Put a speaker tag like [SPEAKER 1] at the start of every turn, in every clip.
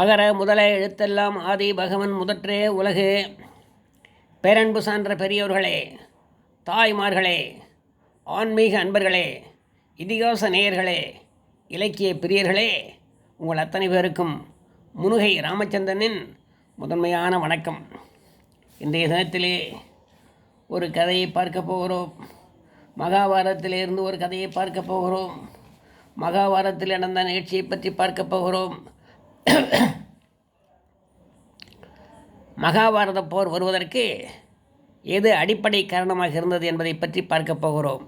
[SPEAKER 1] அகர முதல எழுத்தெல்லாம் ஆதி பகவன் முதற்றே உலகு பேரன்பு சான்ற பெரியோர்களே தாய்மார்களே ஆன்மீக அன்பர்களே இதிகாச நேயர்களே இலக்கிய பிரியர்களே உங்கள் அத்தனை பேருக்கும் முனுகை ராமச்சந்திரனின் முதன்மையான வணக்கம் இன்றைய தினத்திலே ஒரு கதையை பார்க்க போகிறோம் மகாபாரதத்திலிருந்து ஒரு கதையை பார்க்க போகிறோம் மகாபாரதத்தில் நடந்த நிகழ்ச்சியை பற்றி பார்க்க போகிறோம் மகாபாரத போர் வருவதற்கு எது அடிப்படை காரணமாக இருந்தது என்பதை பற்றி பார்க்க போகிறோம்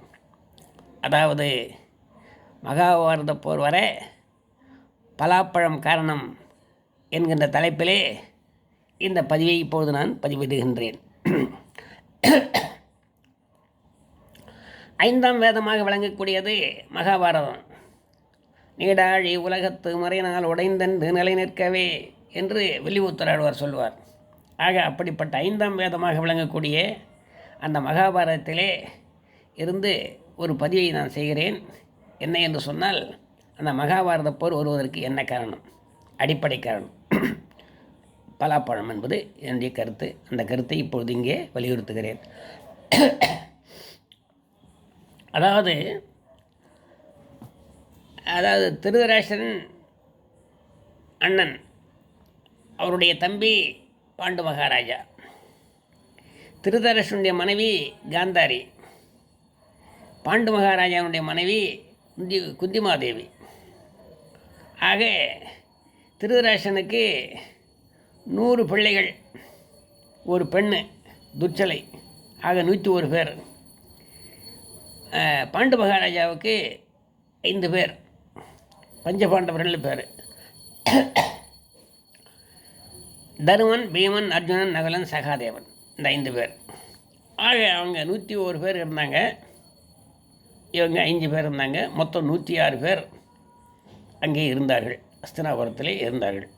[SPEAKER 1] அதாவது மகாபாரத போர் வர பலாப்பழம் காரணம் என்கின்ற தலைப்பிலே இந்த பதிவை இப்போது நான் பதிவிடுகின்றேன் ஐந்தாம் வேதமாக விளங்கக்கூடியது மகாபாரதம் நீடாழி உலகத்து மறையினால் உடைந்தென்று நிலை நிற்கவே என்று வெளியூத்தராழ்வார் சொல்வார் ஆக அப்படிப்பட்ட ஐந்தாம் வேதமாக விளங்கக்கூடிய அந்த மகாபாரதத்திலே இருந்து ஒரு பதிவை நான் செய்கிறேன் என்ன என்று சொன்னால் அந்த மகாபாரத போர் வருவதற்கு என்ன காரணம் அடிப்படை காரணம் பலாப்பழம் என்பது என்னுடைய கருத்து அந்த கருத்தை இப்பொழுது இங்கே வலியுறுத்துகிறேன் அதாவது அதாவது திருதராஷ்டிரன் அண்ணன் அவருடைய தம்பி பாண்டு மகாராஜா திருதராசனுடைய மனைவி காந்தாரி பாண்டு மகாராஜாவுடைய மனைவி குந்தி குந்திமாதேவி ஆக திருதராசனுக்கு நூறு பிள்ளைகள் ஒரு பெண்ணு துச்சலை ஆக நூற்றி ஒரு பேர் பாண்டு மகாராஜாவுக்கு ஐந்து பேர் பஞ்சபாண்டவர்கள் பேர் தருமன் பீமன் அர்ஜுனன் நகலன் சகாதேவன் இந்த ஐந்து பேர் ஆக அவங்க நூற்றி ஒரு பேர் இருந்தாங்க இவங்க ஐந்து பேர் இருந்தாங்க மொத்தம் நூற்றி ஆறு பேர் அங்கே இருந்தார்கள் அஸ்தினாபுரத்திலே இருந்தார்கள்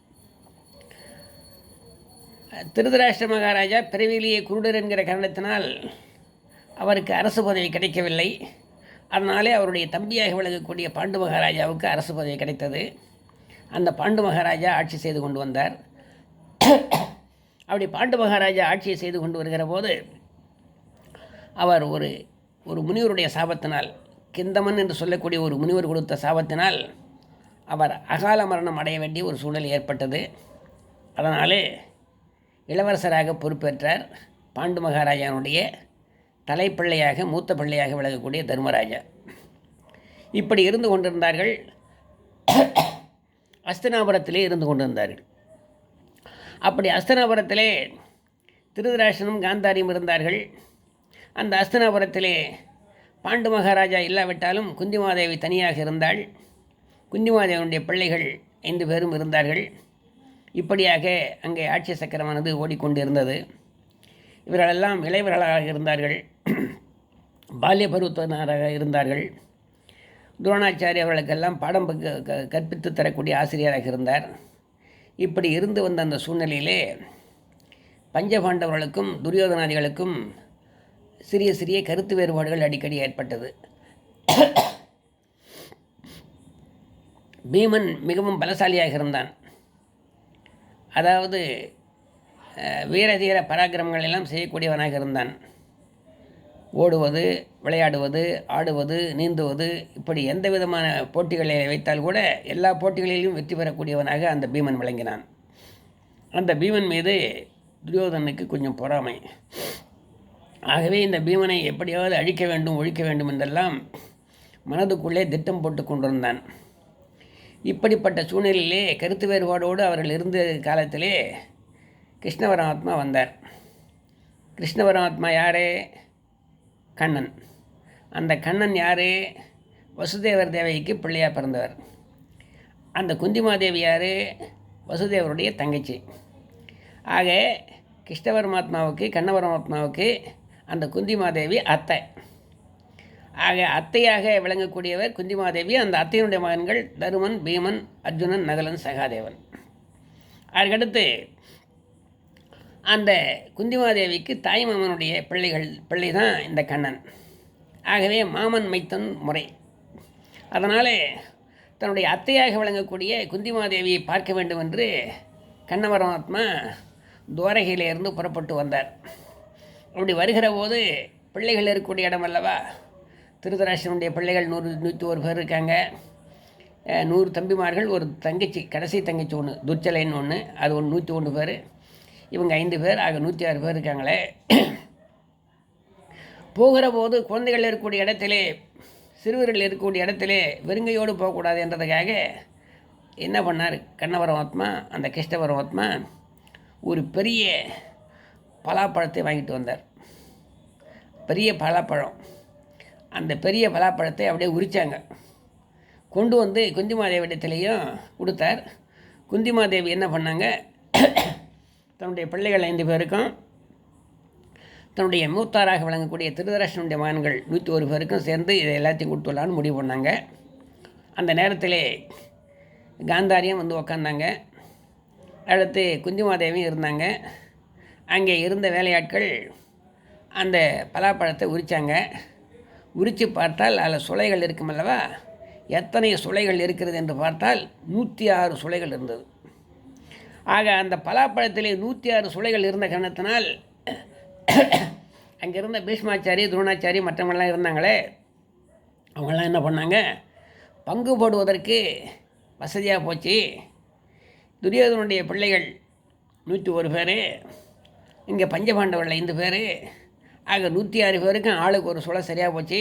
[SPEAKER 1] திருதராஷ்டிர மகாராஜா பிறவிலேயே குருடர் என்கிற காரணத்தினால் அவருக்கு அரசு பதவி கிடைக்கவில்லை அதனாலே அவருடைய தம்பியாக விளங்கக்கூடிய பாண்டு மகாராஜாவுக்கு அரசு பதவி கிடைத்தது அந்த பாண்டு மகாராஜா ஆட்சி செய்து கொண்டு வந்தார் அப்படி பாண்டு மகாராஜா ஆட்சியை செய்து கொண்டு வருகிற போது அவர் ஒரு ஒரு முனிவருடைய சாபத்தினால் கிந்தமன் என்று சொல்லக்கூடிய ஒரு முனிவர் கொடுத்த சாபத்தினால் அவர் அகால மரணம் அடைய வேண்டிய ஒரு சூழல் ஏற்பட்டது அதனாலே இளவரசராக பொறுப்பேற்றார் பாண்டு மகாராஜானுடைய தலைப்பிள்ளையாக மூத்த பிள்ளையாக விளங்கக்கூடிய தர்மராஜா இப்படி இருந்து கொண்டிருந்தார்கள் அஸ்தனாபுரத்திலே இருந்து கொண்டிருந்தார்கள் அப்படி அஸ்தனாபுரத்திலே திருதராசனும் காந்தாரியும் இருந்தார்கள் அந்த அஸ்தனாபுரத்திலே பாண்டு மகாராஜா இல்லாவிட்டாலும் குந்திமாதேவி தனியாக இருந்தாள் குந்திமாதேவனுடைய பிள்ளைகள் ஐந்து பேரும் இருந்தார்கள் இப்படியாக அங்கே ஆட்சி சக்கரமானது ஓடிக்கொண்டு இருந்தது இவர்களெல்லாம் இளைவர்களாக இருந்தார்கள் பால்ய பருவத்தினராக இருந்தார்கள் துரோணாச்சாரிய அவர்களுக்கெல்லாம் பாடம் கற்பித்து தரக்கூடிய ஆசிரியராக இருந்தார் இப்படி இருந்து வந்த அந்த சூழ்நிலையிலே பஞ்சபாண்டவர்களுக்கும் துரியோதனாதிகளுக்கும் சிறிய சிறிய கருத்து வேறுபாடுகள் அடிக்கடி ஏற்பட்டது பீமன் மிகவும் பலசாலியாக இருந்தான் அதாவது வீரதீர பராக்கிரமங்கள் எல்லாம் செய்யக்கூடியவனாக இருந்தான் ஓடுவது விளையாடுவது ஆடுவது நீந்துவது இப்படி எந்த விதமான போட்டிகளை வைத்தால் கூட எல்லா போட்டிகளிலும் வெற்றி பெறக்கூடியவனாக அந்த பீமன் விளங்கினான் அந்த பீமன் மீது துரியோதனுக்கு கொஞ்சம் பொறாமை ஆகவே இந்த பீமனை எப்படியாவது அழிக்க வேண்டும் ஒழிக்க வேண்டும் என்றெல்லாம் மனதுக்குள்ளே திட்டம் போட்டு கொண்டிருந்தான் இப்படிப்பட்ட சூழ்நிலையிலே கருத்து வேறுபாடோடு அவர்கள் இருந்த காலத்திலே கிருஷ்ண பரமாத்மா வந்தார் கிருஷ்ண பரமாத்மா யாரே கண்ணன் அந்த கண்ணன் யார் வசுதேவர் தேவகிக்கு பிள்ளையாக பிறந்தவர் அந்த குந்திமாதேவி யார் வசுதேவருடைய தங்கச்சி ஆக கிருஷ்ணபரமாத்மாவுக்கு கண்ணபரமாத்மாவுக்கு மாத்மாவுக்கு அந்த குந்திமாதேவி அத்தை ஆக அத்தையாக விளங்கக்கூடியவர் குந்திமாதேவி அந்த அத்தையினுடைய மகன்கள் தருமன் பீமன் அர்ஜுனன் நகலன் சகாதேவன் அதற்கடுத்து அந்த குந்திமாதேவிக்கு தாய் மாமனுடைய பிள்ளைகள் பிள்ளை தான் இந்த கண்ணன் ஆகவே மாமன் மைத்தன் முறை அதனால் தன்னுடைய அத்தையாக விளங்கக்கூடிய குந்திமாதேவியை பார்க்க வேண்டும் என்று கண்ண பரமாத்மா துவாரகையிலிருந்து புறப்பட்டு வந்தார் அப்படி வருகிற போது பிள்ளைகள் இருக்கக்கூடிய இடம் அல்லவா திருதராசனுடைய பிள்ளைகள் நூறு நூற்றி ஒரு பேர் இருக்காங்க நூறு தம்பிமார்கள் ஒரு தங்கச்சி கடைசி தங்கச்சி ஒன்று துர்ச்சலைன்னு ஒன்று அது ஒன்று நூற்றி ஒன்று பேர் இவங்க ஐந்து பேர் ஆக நூற்றி ஆறு பேர் இருக்காங்களே போகிற போது குழந்தைகள் இருக்கக்கூடிய இடத்திலே சிறுவர்கள் இருக்கக்கூடிய இடத்திலே வெறுங்கையோடு போகக்கூடாது என்றதுக்காக என்ன பண்ணார் கண்ணபரமாத்மா அந்த கிருஷ்ணபரமாத்மா ஒரு பெரிய பலாப்பழத்தை வாங்கிட்டு வந்தார் பெரிய பலாப்பழம் அந்த பெரிய பலாப்பழத்தை அப்படியே உரித்தாங்க கொண்டு வந்து குந்திமாதேவி இடத்துலையும் கொடுத்தார் குந்திமாதேவி என்ன பண்ணாங்க தன்னுடைய பிள்ளைகள் ஐந்து பேருக்கும் தன்னுடைய மூத்தாராக விளங்கக்கூடிய திருதராசனுடைய மகன்கள் நூற்றி ஒரு பேருக்கும் சேர்ந்து இதை எல்லாத்தையும் கொடுத்துள்ளான்னு முடிவு பண்ணாங்க அந்த நேரத்திலே காந்தாரியும் வந்து உக்காந்தாங்க அடுத்து குஞ்சுமாதேவியும் இருந்தாங்க அங்கே இருந்த வேலையாட்கள் அந்த பலாப்பழத்தை உரித்தாங்க உரித்து பார்த்தால் அதில் சுளைகள் இருக்குமல்லவா எத்தனை சுளைகள் இருக்கிறது என்று பார்த்தால் நூற்றி ஆறு சுளைகள் இருந்தது ஆக அந்த பலாப்பழத்திலே நூற்றி ஆறு சுளைகள் இருந்த காரணத்தினால் அங்கே இருந்த பீஷ்மாச்சாரி துரோணாச்சாரி மற்றவங்களாம் இருந்தாங்களே அவங்களாம் என்ன பண்ணாங்க பங்கு போடுவதற்கு வசதியாக போச்சு துரியோதனுடைய பிள்ளைகள் நூற்றி ஒரு பேர் இங்கே பஞ்சபாண்டவர்கள் ஐந்து பேர் ஆக நூற்றி ஆறு பேருக்கும் ஆளுக்கு ஒரு சுளை சரியாக போச்சு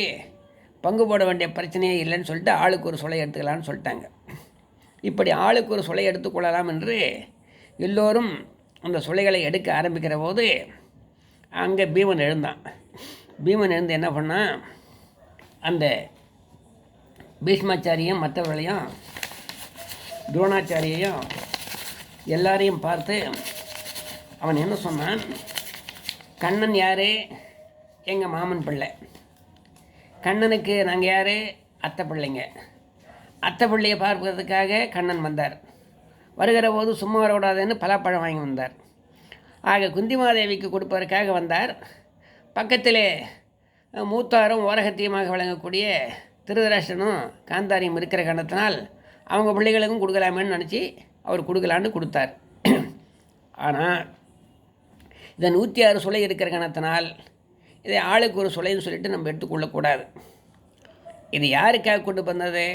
[SPEAKER 1] பங்கு போட வேண்டிய பிரச்சனையே இல்லைன்னு சொல்லிட்டு ஆளுக்கு ஒரு சுளை எடுத்துக்கலான்னு சொல்லிட்டாங்க இப்படி ஆளுக்கு ஒரு சுளை எடுத்துக்கொள்ளலாம் என்று எல்லோரும் அந்த சுளைகளை எடுக்க ஆரம்பிக்கிற போது அங்கே பீமன் எழுந்தான் பீமன் எழுந்து என்ன பண்ணால் அந்த பீஷ்மாச்சாரியம் மற்றவர்களையும் துரோணாச்சாரியையும் எல்லாரையும் பார்த்து அவன் என்ன சொன்னான் கண்ணன் யார் எங்கள் மாமன் பிள்ளை கண்ணனுக்கு நாங்கள் யார் அத்தை பிள்ளைங்க அத்தை பிள்ளையை பார்ப்பதற்காக கண்ணன் வந்தார் வருகிற போது சும்மா வரக்கூடாதுன்னு பலாப்பழம் வாங்கி வந்தார் ஆக குந்திமாதேவிக்கு கொடுப்பதற்காக வந்தார் பக்கத்திலே மூத்தாரும் ஓரகத்தியமாக வழங்கக்கூடிய திருதராஷ்டனும் காந்தாரியும் இருக்கிற காரணத்தினால் அவங்க பிள்ளைகளுக்கும் கொடுக்கலாமேன்னு நினச்சி அவர் கொடுக்கலான்னு கொடுத்தார் ஆனால் இதை நூற்றி ஆறு சுலை இருக்கிற கணத்தினால் இதை ஆளுக்கு ஒரு சுலைன்னு சொல்லிட்டு நம்ம எடுத்துக்கொள்ளக்கூடாது இது யாருக்காக கொண்டு வந்தது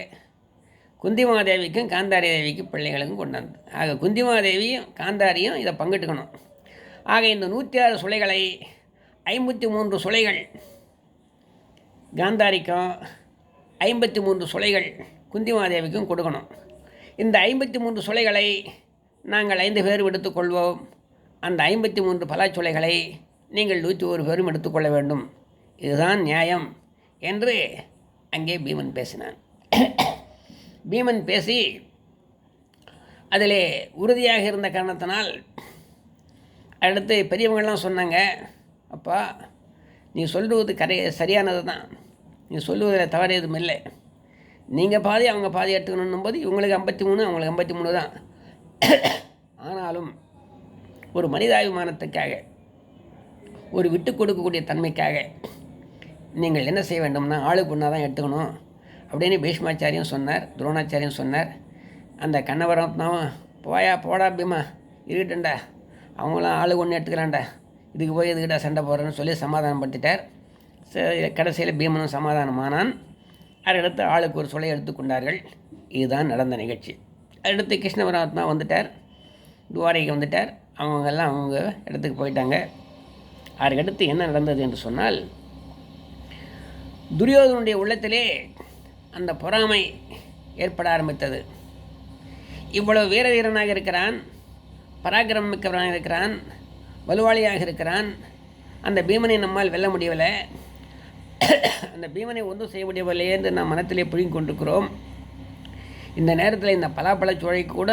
[SPEAKER 1] குந்திமாதேவிக்கும் காந்தாரி தேவிக்கும் பிள்ளைகளுக்கும் கொண்டாந்து ஆக குந்திமாதேவியும் காந்தாரியும் இதை பங்கிட்டுக்கணும் ஆக இந்த நூற்றி ஆறு சுலைகளை ஐம்பத்தி மூன்று சுலைகள் காந்தாரிக்கும் ஐம்பத்தி மூன்று சுலைகள் குந்திமாதேவிக்கும் கொடுக்கணும் இந்த ஐம்பத்தி மூன்று சுலைகளை நாங்கள் ஐந்து பேரும் எடுத்துக்கொள்வோம் அந்த ஐம்பத்தி மூன்று பலாச்சுலைகளை நீங்கள் நூற்றி ஒரு பேரும் எடுத்துக்கொள்ள வேண்டும் இதுதான் நியாயம் என்று அங்கே பீமன் பேசினான் பீமன் பேசி அதிலே உறுதியாக இருந்த காரணத்தினால் அடுத்து பெரியவங்கள்லாம் சொன்னாங்க அப்பா நீ சொல்வது கரை சரியானது தான் நீ சொல்லுவதில் தவறு எதுவும் இல்லை நீங்கள் பாதி அவங்க பாதி எடுத்துக்கணும் போது இவங்களுக்கு ஐம்பத்தி மூணு அவங்களுக்கு ஐம்பத்தி மூணு தான் ஆனாலும் ஒரு மனிதாபிமானத்துக்காக ஒரு விட்டு கொடுக்கக்கூடிய தன்மைக்காக நீங்கள் என்ன செய்ய வேண்டும்னா ஆளுக்கு ஒன்றா தான் எடுத்துக்கணும் அப்படின்னு பீஷ்மாச்சாரியம் சொன்னார் துரோணாச்சாரியும் சொன்னார் அந்த கண்ணவரத்னாவும் போயா போடா பீமா இருக்கட்டும்டா அவங்களாம் ஆளு ஒன்று எடுத்துக்கிறான்டா இதுக்கு போய் இதுக்கிட்ட சண்டை போடுறேன்னு சொல்லி சமாதானம் படுத்திட்டார் கடைசியில் பீமனும் சமாதானமானான் அடுத்து ஆளுக்கு ஒரு சொலை எடுத்துக்கொண்டார்கள் இதுதான் நடந்த நிகழ்ச்சி அடுத்து கிருஷ்ணபரமாத்மா வந்துட்டார் துவாரைக்கு வந்துட்டார் அவங்கெல்லாம் அவங்க இடத்துக்கு போயிட்டாங்க அதுக்கடுத்து என்ன நடந்தது என்று சொன்னால் துரியோதனுடைய உள்ளத்திலே அந்த பொறாமை ஏற்பட ஆரம்பித்தது இவ்வளவு வீர வீரனாக இருக்கிறான் பராக்கிரமம் மிக்கவனாக இருக்கிறான் வலுவாளியாக இருக்கிறான் அந்த பீமனை நம்மால் வெல்ல முடியவில்லை அந்த பீமனை ஒன்றும் செய்ய முடியவில்லையே என்று நாம் மனத்திலே புரிந்து கொண்டிருக்கிறோம் இந்த நேரத்தில் இந்த பலாப்பழ சோழை கூட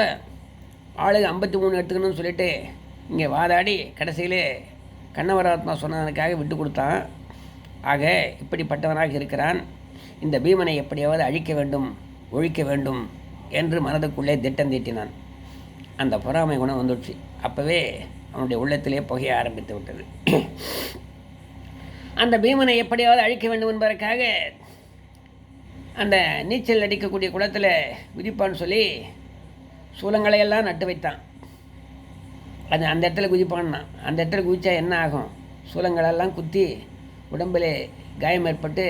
[SPEAKER 1] ஆளுக ஐம்பத்தி மூணு எடுத்துக்கணும்னு சொல்லிட்டு இங்கே வாதாடி கடைசியிலே கண்ணவராத்மா சொன்னதற்காக விட்டு கொடுத்தான் ஆக இப்படிப்பட்டவனாக இருக்கிறான் இந்த பீமனை எப்படியாவது அழிக்க வேண்டும் ஒழிக்க வேண்டும் என்று மனதுக்குள்ளே திட்டம் தீட்டினான் அந்த பொறாமை குணம் வந்துடுச்சு அப்போவே அவனுடைய உள்ளத்திலே புகைய ஆரம்பித்து விட்டது அந்த பீமனை எப்படியாவது அழிக்க வேண்டும் என்பதற்காக அந்த நீச்சல் அடிக்கக்கூடிய குளத்தில் குதிப்பான்னு சொல்லி சூலங்களை எல்லாம் நட்டு வைத்தான் அது அந்த இடத்துல குதிப்பான்னா அந்த இடத்துல குதித்தா என்ன ஆகும் சூலங்களெல்லாம் குத்தி உடம்பில் காயம் ஏற்பட்டு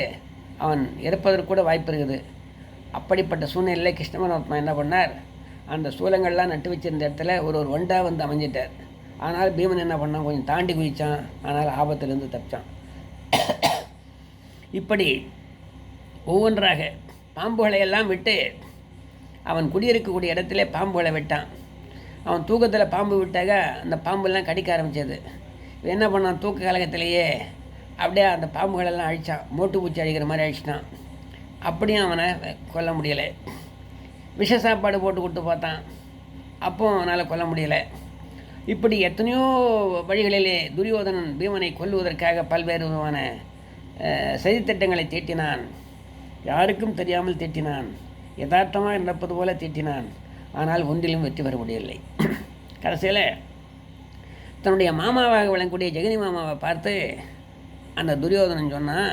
[SPEAKER 1] அவன் இறப்பதற்கு கூட வாய்ப்பு இருக்குது அப்படிப்பட்ட சூழ்நிலையில் கிருஷ்ணபரமாத்மா என்ன பண்ணார் அந்த சூலங்கள்லாம் நட்டு வச்சிருந்த இடத்துல ஒரு ஒரு ஒண்டாக வந்து அமைஞ்சிட்டார் ஆனால் பீமன் என்ன பண்ணான் கொஞ்சம் தாண்டி குதித்தான் ஆனால் ஆபத்திலிருந்து தப்பிச்சான் இப்படி ஒவ்வொன்றாக பாம்புகளை எல்லாம் விட்டு அவன் குடியிருக்கக்கூடிய இடத்துல பாம்புகளை விட்டான் அவன் தூக்கத்தில் பாம்பு விட்டாக அந்த பாம்புலாம் கடிக்க ஆரம்பித்தது என்ன பண்ணான் தூக்க கழகத்திலேயே அப்படியே அந்த பாம்புகளெல்லாம் அழித்தான் மோட்டு பூச்சி அழிக்கிற மாதிரி அழிச்சிட்டான் அப்படியும் அவனை கொல்ல முடியலை விஷ சாப்பாடு போட்டு கொடுத்து பார்த்தான் அப்போ அவனால் கொல்ல முடியலை இப்படி எத்தனையோ வழிகளிலே துரியோதனன் பீமனை கொல்லுவதற்காக பல்வேறு விதமான சதித்திட்டங்களை தீட்டினான் யாருக்கும் தெரியாமல் தீட்டினான் யதார்த்தமாக நடப்பது போல தீட்டினான் ஆனால் ஒன்றிலும் வெற்றி பெற முடியவில்லை கடைசியில் தன்னுடைய மாமாவாக விளங்கக்கூடிய ஜெகனி மாமாவை பார்த்து அந்த துரியோதனன் சொன்னால்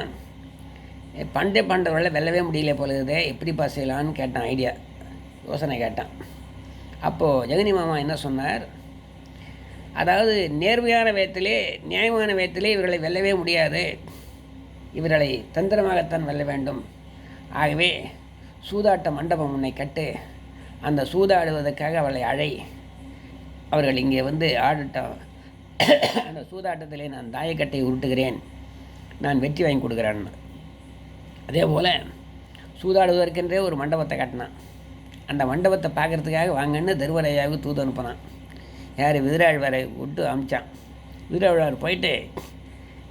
[SPEAKER 1] பண்டை பாண்டவர்களை வெல்லவே முடியல போல இருக்குதே எப்படிப்பா செய்யலான்னு கேட்டான் ஐடியா யோசனை கேட்டான் அப்போது ஜெகனி மாமா என்ன சொன்னார் அதாவது நேர்மையான வயத்திலே நியாயமான வயத்திலே இவர்களை வெல்லவே முடியாது இவர்களை தந்திரமாகத்தான் வெல்ல வேண்டும் ஆகவே சூதாட்ட மண்டபம் உன்னை கட்டு அந்த சூதாடுவதற்காக அவளை அழை அவர்கள் இங்கே வந்து ஆடட்டும் அந்த சூதாட்டத்திலே நான் தாயக்கட்டை உருட்டுகிறேன் நான் வெற்றி வாங்கி கொடுக்குறேன்னு அதே போல் சூதாடுவதற்கென்றே ஒரு மண்டபத்தை கட்டினான் அந்த மண்டபத்தை பார்க்குறதுக்காக வாங்கன்னு தருவரையாவுக்கு தூது அனுப்பினான் யார் விதிராழ்வரை விட்டு அமிச்சான் விதிராழ்வார் போயிட்டு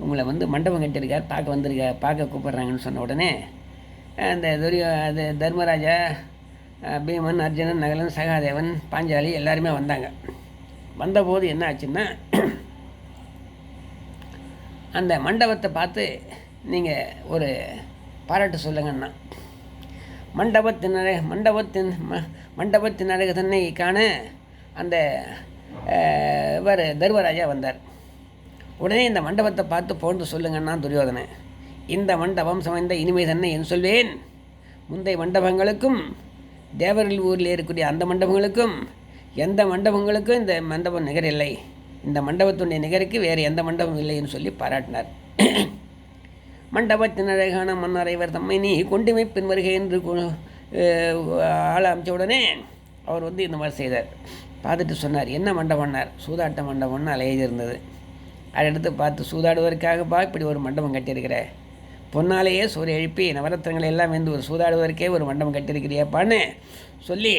[SPEAKER 1] உங்களை வந்து மண்டபம் கட்டியிருக்கார் பார்க்க வந்திருக்க பார்க்க கூப்பிட்றாங்கன்னு சொன்ன உடனே அந்த துரிய அது தர்மராஜா பீமன் அர்ஜுனன் நகலன் சகாதேவன் பாஞ்சாலி எல்லாருமே வந்தாங்க வந்தபோது என்ன ஆச்சுன்னா அந்த மண்டபத்தை பார்த்து நீங்கள் ஒரு பாராட்டு சொல்லுங்கன்னா மண்டபத்தினரை மண்டபத்தின் ம மண்டபத்தின் அழகு தன்னை காண அந்த இவர் தர்மராஜா வந்தார் உடனே இந்த மண்டபத்தை பார்த்து போன்று சொல்லுங்கன்னா துரியோதனை இந்த மண்டபம் சமைந்த இனிமை தன்னை என் சொல்வேன் முந்தைய மண்டபங்களுக்கும் தேவரில் ஊரில் இருக்கக்கூடிய அந்த மண்டபங்களுக்கும் எந்த மண்டபங்களுக்கும் இந்த மண்டபம் நிகரில்லை இந்த மண்டபத்துடைய நிகருக்கு வேறு எந்த மண்டபம் இல்லைன்னு சொல்லி பாராட்டினார் மண்டபத்தினழகான மன்னர் இவர் தம்மை நீ கொண்டுமை வருகை என்று ஆள அமைச்ச உடனே அவர் வந்து இந்த மாதிரி செய்தார் பார்த்துட்டு சொன்னார் என்ன மண்டபம்னார் சூதாட்ட மண்டபம்னு அலையது இருந்தது அடுத்து பார்த்து சூதாடுவதற்காகப்பா இப்படி ஒரு மண்டபம் கட்டியிருக்கிற பொன்னாலேயே சூரிய எழுப்பி நவரத்தனங்களை எல்லாம் வந்து ஒரு சூதாடுவதற்கே ஒரு மண்டபம் கட்டியிருக்கிறியப்பான்னு சொல்லி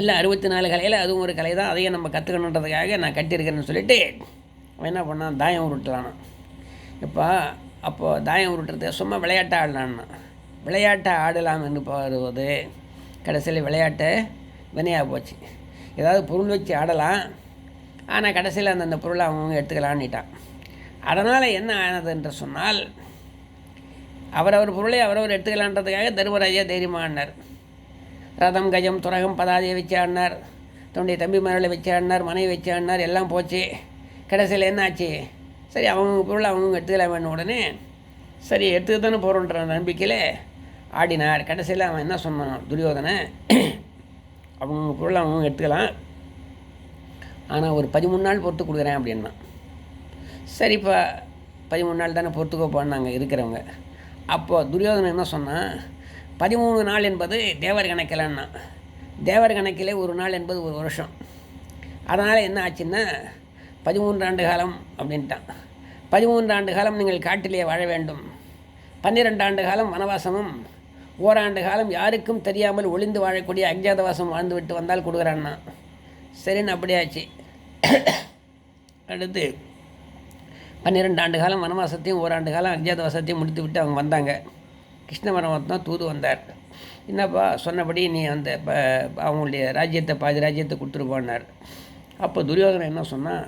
[SPEAKER 1] இல்லை அறுபத்தி நாலு கலையில் அதுவும் ஒரு கலை தான் அதையும் நம்ம கற்றுக்கணுன்றதுக்காக நான் கட்டியிருக்கிறேன்னு சொல்லிவிட்டு அவன் என்ன பண்ணான் தாயம் உருட்டுறானான் இப்போ அப்போது தாயம் உருட்டுறது சும்மா விளையாட்டை ஆடலான்னா விளையாட்டை ஆடலாம்னு போகிறது கடைசியில் விளையாட்டு வினையாக போச்சு ஏதாவது பொருள் வச்சு ஆடலாம் ஆனால் கடைசியில் அந்தந்த பொருளை அவங்கவுங்க எடுத்துக்கலான்னுட்டான் அதனால் என்ன ஆனது என்று சொன்னால் அவரவர் பொருளை அவரவர் எடுத்துக்கலான்றதுக்காக தர்மராஜா தைரியமானார் ரதம் கஜம் துரகம் பதாதையை வச்சாடினார் தொண்டை தம்பி மரலை வச்சாடினார் மனைவி வச்சாடினார் எல்லாம் போச்சு கடைசியில் என்னாச்சு சரி அவங்க பொருள் அவங்க எடுத்துக்கலாமே உடனே சரி எடுத்துக்க தானே போகிறோன்ற நம்பிக்கையில் ஆடினார் கடைசியில் அவன் என்ன சொன்னான் துரியோதனை அவங்க பொருள் அவங்க எடுத்துக்கலாம் ஆனால் ஒரு பதிமூணு நாள் பொறுத்து கொடுக்குறேன் அப்படின்னா சரிப்பா பதிமூணு நாள் தானே பொறுத்துக்கோப்பான்னு நாங்கள் இருக்கிறவங்க அப்போது துரியோதனை என்ன சொன்னால் பதிமூணு நாள் என்பது தேவர் கணக்கில்னா தேவர் கணக்கிலே ஒரு நாள் என்பது ஒரு வருஷம் அதனால் என்ன ஆச்சுன்னா பதிமூன்று ஆண்டு காலம் அப்படின்ட்டான் பதிமூன்று ஆண்டு காலம் நீங்கள் காட்டிலே வாழ வேண்டும் பன்னிரெண்டு ஆண்டு காலம் வனவாசமும் ஓராண்டு காலம் யாருக்கும் தெரியாமல் ஒளிந்து வாழக்கூடிய அஜாதவாசம் வாழ்ந்து விட்டு வந்தால் கொடுக்குறான்னா சரின்னு அப்படியாச்சு அடுத்து பன்னிரெண்டு ஆண்டு காலம் வனவாசத்தையும் ஓராண்டு காலம் அஜாதவாசத்தையும் முடித்து விட்டு அவங்க வந்தாங்க கிருஷ்ண பரமாத்மா தூது வந்தார் என்னப்பா சொன்னபடி நீ அந்த அவங்களுடைய ராஜ்யத்தை பாதி ராஜ்யத்தை கொடுத்துருப்பான்னார் அப்போ துரியோதனை என்ன சொன்னால்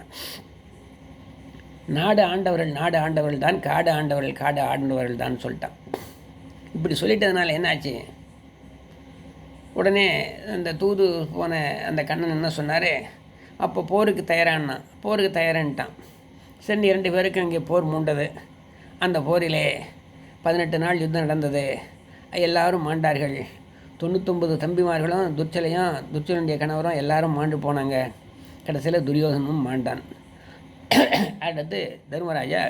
[SPEAKER 1] நாடு ஆண்டவர்கள் நாடு ஆண்டவர்கள் தான் காடு ஆண்டவர்கள் காடு ஆண்டவர்கள் தான் சொல்லிட்டான் இப்படி சொல்லிட்டதுனால என்னாச்சு உடனே அந்த தூது போன அந்த கண்ணன் என்ன சொன்னார் அப்போ போருக்கு தயாரானான் போருக்கு தயாரான்ட்டான் சரி இரண்டு பேருக்கு அங்கே போர் மூண்டது அந்த போரிலே பதினெட்டு நாள் யுத்தம் நடந்தது எல்லாரும் மாண்டார்கள் தொண்ணூத்தொம்பது தம்பிமார்களும் துர்ச்சலையும் துர்ச்சலனுடைய கணவரும் எல்லாரும் மாண்டு போனாங்க கடைசியில் துரியோதனும் மாண்டான் அடுத்து தர்மராஜா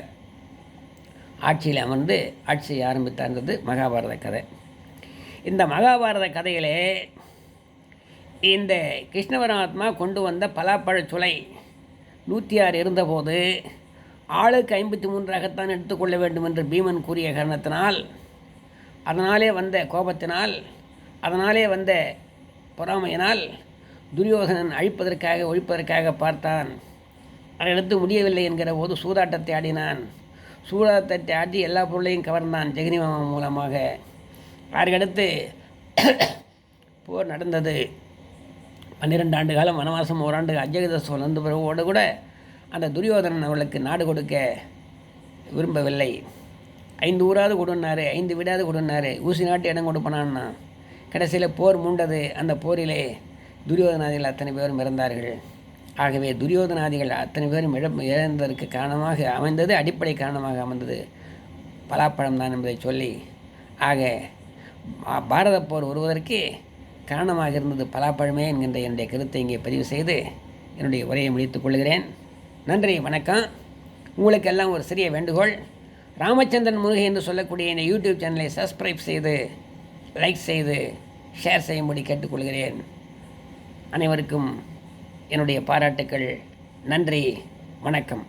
[SPEAKER 1] ஆட்சியில் அமர்ந்து ஆட்சியை ஆரம்பித்தார்ன்றது மகாபாரத கதை இந்த மகாபாரத கதையிலே இந்த கிருஷ்ணபரமாத்மா கொண்டு வந்த பலாப்பழ நூற்றி ஆறு இருந்தபோது ஆளுக்கு ஐம்பத்தி மூன்றாகத்தான் எடுத்துக்கொள்ள வேண்டும் என்று பீமன் கூறிய காரணத்தினால் அதனாலே வந்த கோபத்தினால் அதனாலே வந்த பொறாமையினால் துரியோகனன் அழிப்பதற்காக ஒழிப்பதற்காக பார்த்தான் அதை எடுத்து முடியவில்லை என்கிற போது சூதாட்டத்தை ஆடினான் சூதாட்டத்தை ஆட்டி எல்லா பொருளையும் கவர்ந்தான் ஜெகனிமாமன் மூலமாக அதற்கடுத்து போர் நடந்தது பன்னிரெண்டு ஆண்டு காலம் வனவாசம் ஓராண்டு அஜயகத வந்து பிறவோடு கூட அந்த துரியோதனன் அவளுக்கு நாடு கொடுக்க விரும்பவில்லை ஐந்து ஊராது கொடுனாரு ஐந்து விடாது கொடுனாரு ஊசி நாட்டு இடம் கொடுப்பனான்னா கடைசியில் போர் மூண்டது அந்த போரிலே துரியோதனாதிகள் அத்தனை பேரும் இறந்தார்கள் ஆகவே துரியோதனாதிகள் அத்தனை பேரும் இழப்பு இழந்ததற்கு காரணமாக அமைந்தது அடிப்படை காரணமாக அமைந்தது பலாப்பழம் தான் என்பதை சொல்லி ஆக பாரத போர் வருவதற்கு காரணமாக இருந்தது பலாப்பழமே என்கின்ற என்னுடைய கருத்தை இங்கே பதிவு செய்து என்னுடைய உரையை முடித்துக் கொள்கிறேன் நன்றி வணக்கம் உங்களுக்கெல்லாம் ஒரு சிறிய வேண்டுகோள் ராமச்சந்திரன் முருகை என்று சொல்லக்கூடிய இந்த யூடியூப் சேனலை சப்ஸ்கிரைப் செய்து லைக் செய்து ஷேர் செய்யும்படி கேட்டுக்கொள்கிறேன் அனைவருக்கும் என்னுடைய பாராட்டுக்கள் நன்றி வணக்கம்